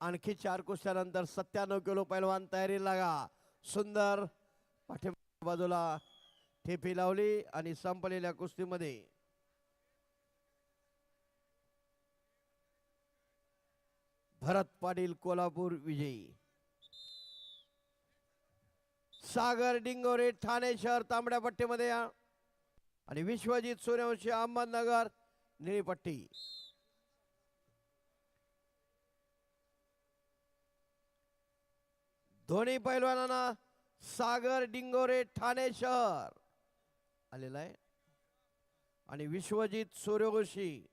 आणखी चार कुस्त्यानंतर सत्त्याण्णव किलो पैलवान तयारी लागा. सुंदर पाठी बाजूला ठेपी लावली आणि संपलेल्या कुस्तीमध्ये. भरत पाटील कोल्हापूर विजयी. सागर डिंगोरे ठाणे शहर तांबड्या पट्टीमध्ये या. आणि विश्वजित सूर्यवंशी अहमदनगर निळी पट्टी. धोनी पैलवानांना सागर डिंगोरे ठाणे शहर आलेला आहे. आणि विश्वजित सूर्यवंशी